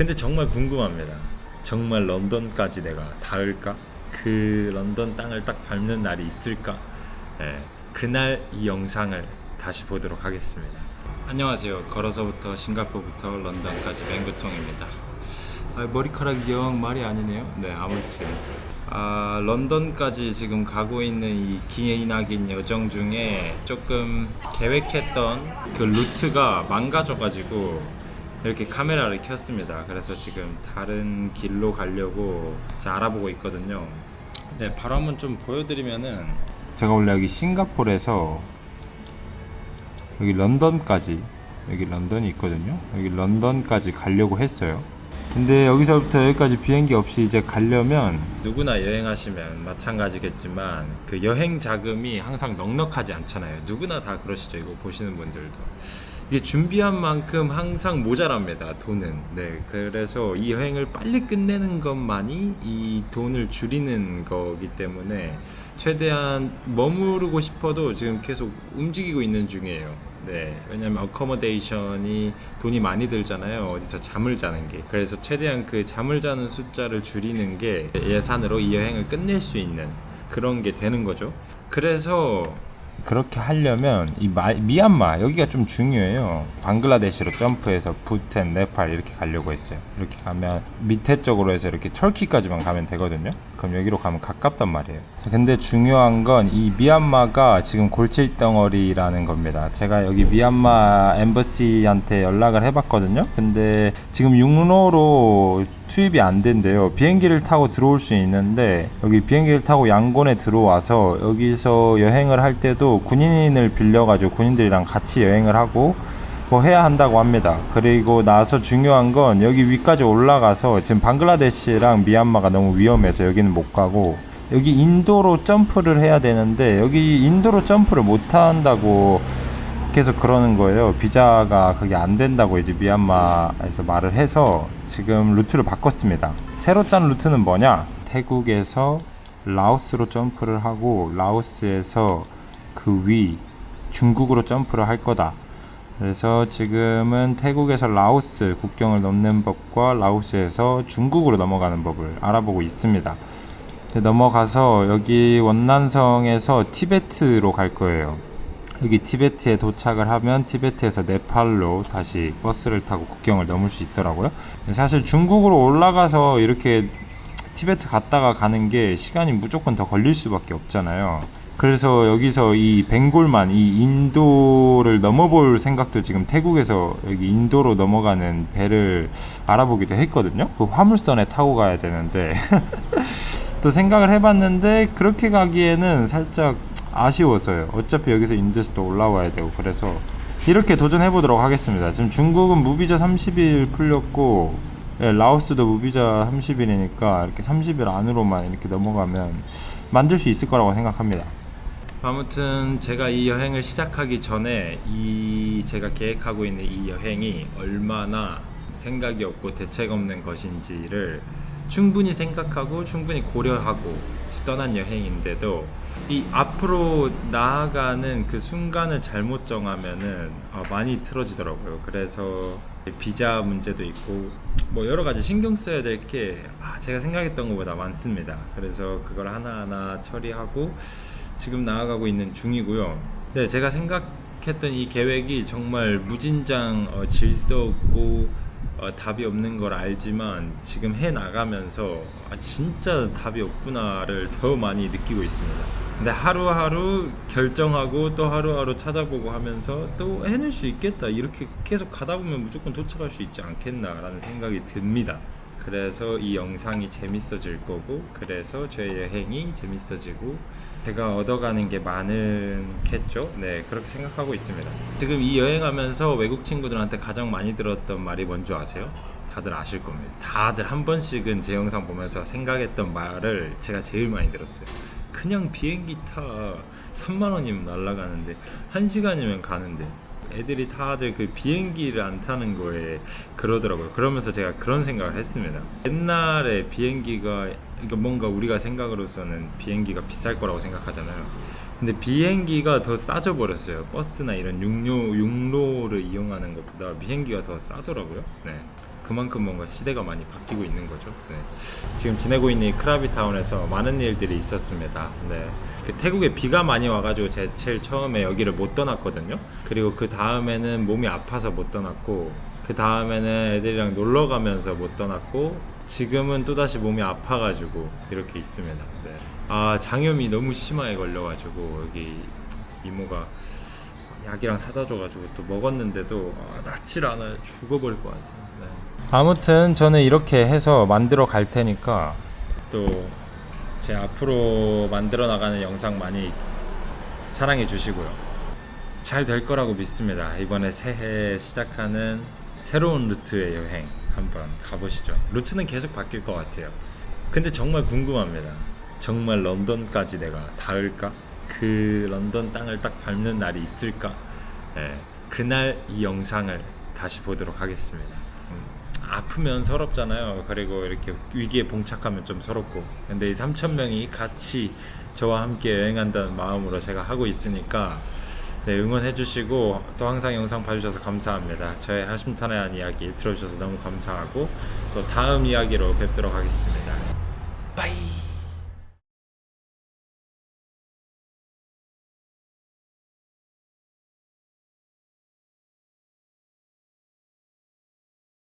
근데 정말 궁금합니다. 정말 런던까지 내가 닿을까? 그 런던 땅을 딱 밟는 날이 있을까? 예, 그날 이 영상을 다시 보도록 하겠습니다. 안녕하세요. 걸어서부터 싱가포르부터 런던까지 맹구통입니다. 아, 머리카락이 영 말이 아니네요. 네, 아무튼 아, 런던까지 지금 가고 있는 이 기나긴 여정 중에 조금 계획했던 그 루트가 망가져가지고 이렇게 카메라를 켰습니다. 그래서 지금 다른 길로 가려고 알아보고 있거든요. 네, 바로 한번 좀 보여드리면은 제가 원래 여기 싱가포르에서 여기 런던까지 여기 런던이 있거든요. 여기 런던까지 가려고 했어요. 근데 여기서부터 여기까지 비행기 없이 이제 가려면 누구나 여행하시면 마찬가지겠지만 그 여행 자금이 항상 넉넉하지 않잖아요. 누구나 다 그러시죠. 이거 보시는 분들도. 이게 준비한 만큼 항상 모자랍니다. 돈은. 네. 그래서 이 여행을 빨리 끝내는 것만이 이 돈을 줄이는 거기 때문에 최대한 머무르고 싶어도 지금 계속 움직이고 있는 중이에요. 네, 왜냐면 어커머데이션이 돈이 많이 들잖아요. 어디서 잠을 자는 게. 그래서 최대한 그 잠을 자는 숫자를 줄이는 게 예산으로 이 여행을 끝낼 수 있는 그런 게 되는 거죠. 그래서 그렇게 하려면 이 마, 미얀마 여기가 좀 중요해요. 방글라데시로 점프해서 부텐, 네팔 이렇게 가려고 했어요. 이렇게 가면 밑에 쪽으로 해서 이렇게 터키까지만 가면 되거든요. 그럼 여기로 가면 가깝단 말이에요. 근데 중요한 건 이 미얀마가 지금 골칫덩어리라는 겁니다. 제가 여기 미얀마 엠버시한테 연락을 해봤거든요. 근데 지금 육로로 투입이 안 된대요. 비행기를 타고 들어올 수 있는데 여기 비행기를 타고 양곤에 들어와서 여기서 여행을 할 때도 군인을 빌려가지고 군인들이랑 같이 여행을 하고 뭐 해야 한다고 합니다. 그리고 나서 중요한 건 여기 위까지 올라가서 지금 방글라데시랑 미얀마가 너무 위험해서 여기는 못 가고 여기 인도로 점프를 해야 되는데 여기 인도로 점프를 못 한다고 계속 그러는 거예요. 비자가 그게 안 된다고 이제 미얀마에서 말을 해서 지금 루트를 바꿨습니다. 새로 짠 루트는 뭐냐? 태국에서 라오스로 점프를 하고 라오스에서 그 위 중국으로 점프를 할 거다. 그래서 지금은 태국에서 라오스 국경을 넘는 법과 라오스에서 중국으로 넘어가는 법을 알아보고 있습니다. 넘어가서 여기 원난성에서 티베트로 갈 거예요. 여기 티베트에 도착을 하면 티베트에서 네팔로 다시 버스를 타고 국경을 넘을 수 있더라고요. 사실 중국으로 올라가서 이렇게 티베트 갔다가 가는 게 시간이 무조건 더 걸릴 수밖에 없잖아요. 그래서 여기서 이 벵골만 이 인도를 넘어볼 생각도 지금 태국에서 여기 인도로 넘어가는 배를 알아보기도 했거든요. 그 화물선에 타고 가야 되는데 또 생각을 해봤는데 그렇게 가기에는 살짝 아쉬워서요. 어차피 여기서 인도에서 또 올라와야 되고 그래서 이렇게 도전해 보도록 하겠습니다. 지금 중국은 무비자 30일 풀렸고 예, 라오스도 무비자 30일이니까 이렇게 30일 안으로만 이렇게 넘어가면 만들 수 있을 거라고 생각합니다. 아무튼 제가 이 여행을 시작하기 전에 이 제가 계획하고 있는 이 여행이 얼마나 생각이 없고 대책 없는 것인지를 충분히 생각하고 충분히 고려하고 떠난 여행인데도 이 앞으로 나아가는 그 순간을 잘못 정하면은 어, 많이 틀어지더라고요. 그래서 비자 문제도 있고 뭐 여러 가지 신경 써야 될게 아, 제가 생각했던 것보다 많습니다. 그래서 그걸 하나하나 처리하고 지금 나아가고 있는 중이고요. 네, 제가 생각했던 이 계획이 정말 무진장 어, 질서 없고 어, 답이 없는 걸 알지만 지금 해 나가면서 아, 진짜 답이 없구나를 더 많이 느끼고 있습니다. 근데 하루하루 결정하고 또 하루하루 찾아보고 하면서 또 해낼 수 있겠다 이렇게 계속 가다 보면 무조건 도착할 수 있지 않겠나라는 생각이 듭니다. 그래서 이 영상이 재밌어질 거고 그래서 제 여행이 재밌어지고 제가 얻어가는 게 많겠죠? 네 그렇게 생각하고 있습니다. 지금 이 여행하면서 외국 친구들한테 가장 많이 들었던 말이 뭔지 아세요? 다들 아실 겁니다. 다들 한 번씩은 제 영상 보면서 생각했던 말을 제가 제일 많이 들었어요. 그냥 비행기 타 3만 원이면 날아가는데 1시간이면 가는데 애들이 다들 그 비행기를 안 타는 거에 그러더라고요. 그러면서 제가 그런 생각을 했습니다. 옛날에 비행기가 그러니까 뭔가 우리가 생각으로서는 비행기가 비쌀 거라고 생각하잖아요. 근데 비행기가 더 싸져 버렸어요. 버스나 이런 육로 육로를 이용하는 것보다 비행기가 더 싸더라고요. 네. 그만큼 뭔가 시대가 많이 바뀌고 있는 거죠. 네. 지금 지내고 있는 이 크라비 타운에서 많은 일들이 있었습니다. 네. 그 태국에 비가 많이 와가지고 제 제일 처음에 여기를 못 떠났거든요. 그리고 그 다음에는 몸이 아파서 못 떠났고 그 다음에는 애들이랑 놀러 가면서 못 떠났고 지금은 또 다시 몸이 아파가지고 이렇게 있습니다. 네. 아 장염이 너무 심하게 걸려가지고 여기 이모가 약이랑 사다 줘가지고 또 먹었는데도 아, 낫질 않아요. 죽어버릴 것 같아요. 네. 아무튼 저는 이렇게 해서 만들어 갈 테니까 또 제 앞으로 만들어 나가는 영상 많이 사랑해 주시고요. 잘 될 거라고 믿습니다. 이번에 새해 시작하는 새로운 루트의 여행 한번 가보시죠. 루트는 계속 바뀔 것 같아요. 근데 정말 궁금합니다. 정말 런던까지 내가 닿을까? 그 런던 땅을 딱 밟는 날이 있을까? 예, 그날 이 영상을 다시 보도록 하겠습니다. 음, 아프면 서럽잖아요. 그리고 이렇게 위기에 봉착하면 좀 서럽고. 근데 이 3천 명이 같이 저와 함께 여행한다는 마음으로 제가 하고 있으니까 네, 응원해주시고 또 항상 영상 봐주셔서 감사합니다. 저의 하심탄회 한 이야기 들어주셔서 너무 감사하고 또 다음 이야기로 뵙도록 하겠습니다. 빠이.